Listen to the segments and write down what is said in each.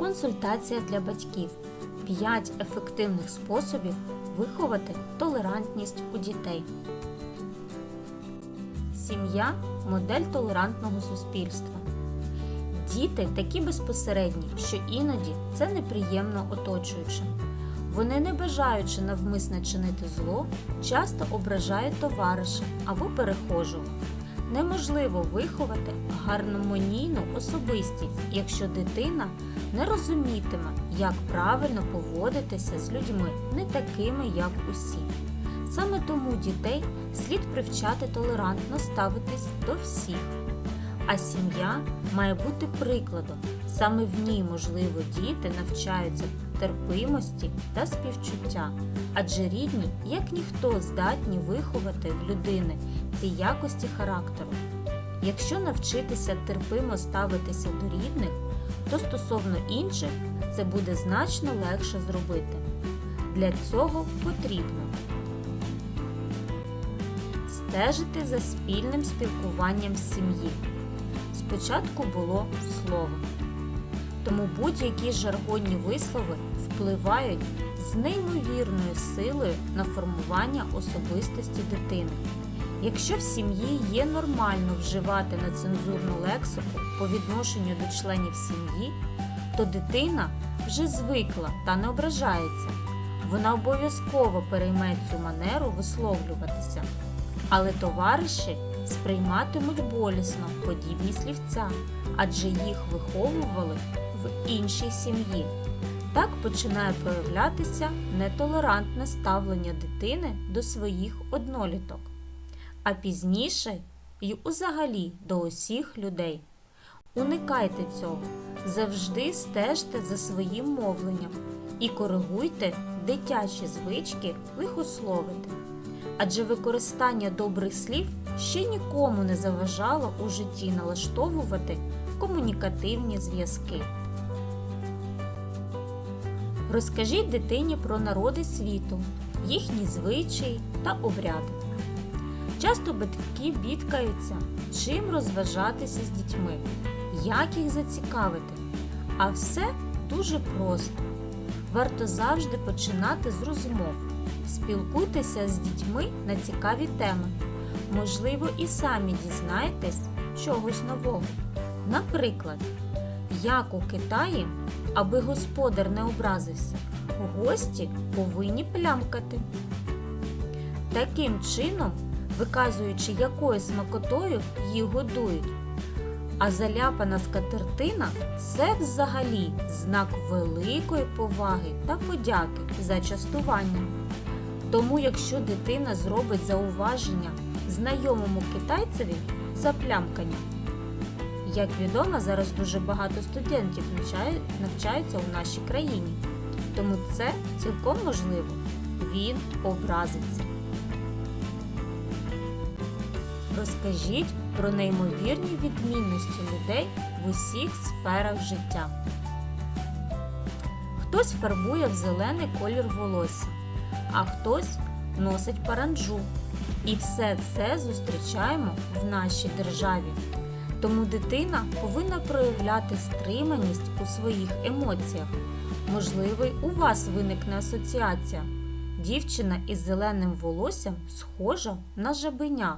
Консультація для батьків. 5 ефективних способів виховати толерантність у дітей. Сім'я модель толерантного суспільства. Діти такі безпосередні, що іноді це неприємно оточуючим. Вони, не бажаючи навмисно чинити зло, часто ображають товариша або перехожого. Неможливо виховати гармонійну особистість, якщо дитина не розумітиме, як правильно поводитися з людьми, не такими, як усі. Саме тому дітей слід привчати толерантно ставитись до всіх. А сім'я має бути прикладом. Саме в ній, можливо, діти навчаються терпимості та співчуття, адже рідні, як ніхто, здатні виховати в людини ці якості характеру. Якщо навчитися терпимо ставитися до рідних, то стосовно інших це буде значно легше зробити. Для цього потрібно стежити за спільним спілкуванням сім'ї. Спочатку було слово. Тому будь-які жаргонні вислови впливають з неймовірною силою на формування особистості дитини. Якщо в сім'ї є нормально вживати нецензурну лексику по відношенню до членів сім'ї, то дитина вже звикла та не ображається. Вона обов'язково перейме цю манеру висловлюватися. Але товариші сприйматимуть болісно подібні слівця, адже їх виховували в іншій сім'ї. Так починає проявлятися нетолерантне ставлення дитини до своїх одноліток, а пізніше й взагалі до усіх людей. Уникайте цього, завжди стежте за своїм мовленням і коригуйте дитячі звички лихословити. Адже використання добрих слів ще нікому не заважало у житті налаштовувати комунікативні зв'язки. Розкажіть дитині про народи світу, їхні звичаї та обряди. Часто батьки бідкаються, чим розважатися з дітьми, як їх зацікавити. А все дуже просто. Варто завжди починати з розмов. Спілкуйтеся з дітьми на цікаві теми. Можливо, і самі дізнаєтесь чогось нового. Наприклад, як у Китаї, аби господар не образився, гості повинні плямкати. Таким чином, виказуючи, якою смакотою їх годують. А заляпана скатертина це взагалі знак великої поваги та подяки за частування. Тому, якщо дитина зробить зауваження знайомому китайцеві за плямкання, як відомо, зараз дуже багато студентів навчаються у нашій країні. Тому це цілком можливо. Він образиться. Розкажіть про неймовірні відмінності людей в усіх сферах життя. Хтось фарбує в зелений колір волосся, а хтось носить паранджу. І все це зустрічаємо в нашій державі. Тому дитина повинна проявляти стриманість у своїх емоціях. Можливо, й у вас виникне асоціація. Дівчина із зеленим волоссям схожа на жабеня.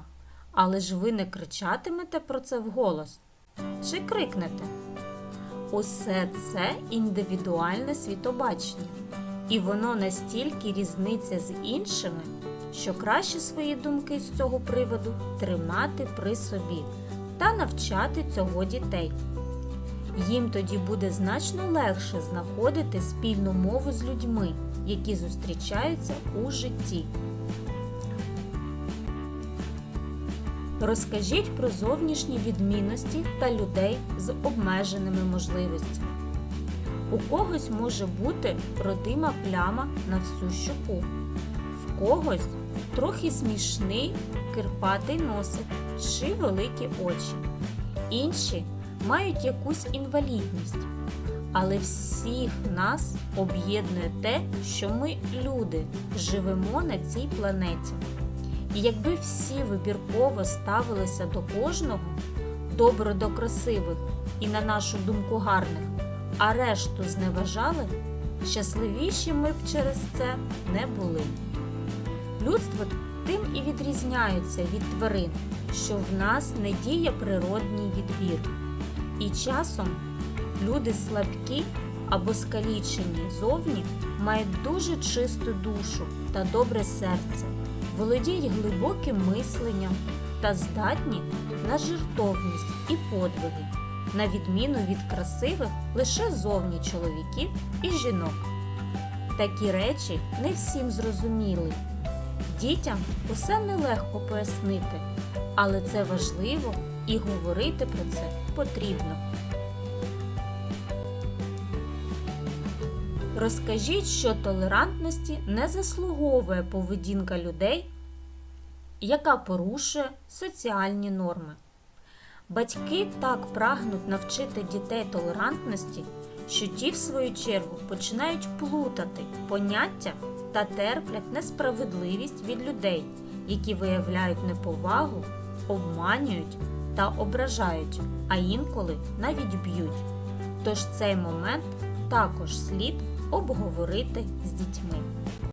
Але ж ви не кричатимете про це вголос. Чи крикнете? Усе це індивідуальне світобачення. І воно настільки різниця з іншими, що краще свої думки з цього приводу тримати при собі та навчати цього дітей. Їм тоді буде значно легше знаходити спільну мову з людьми, які зустрічаються у житті. Розкажіть про зовнішні відмінності та людей з обмеженими можливостями. У когось може бути родима пляма на всю щоку, в когось трохи смішний кирпатий носик чи великі очі. Інші мають якусь інвалідність. Але всіх нас об'єднує те, що ми люди живемо на цій планеті. І якби всі вибірково ставилися до кожного, добро до красивих і, на нашу думку, гарних, а решту зневажали, щасливіші ми б через це не були. Людство тим і відрізняється від тварин, що в нас не діє природній відбір. І часом люди слабкі або скалічені зовні мають дуже чисту душу та добре серце, володіють глибоким мисленням та здатні на жертовність і подвиги, на відміну від красивих лише зовні чоловіків і жінок. Такі речі не всім зрозуміли. Дітям усе нелегко пояснити, але це важливо і говорити про це потрібно. Розкажіть, що толерантності не заслуговує поведінка людей, яка порушує соціальні норми. Батьки так прагнуть навчити дітей толерантності, що ті, в свою чергу, починають плутати поняття та терплять несправедливість від людей, які виявляють неповагу, обманюють та ображають, а інколи навіть б'ють. Тож цей момент також слід обговорити з дітьми.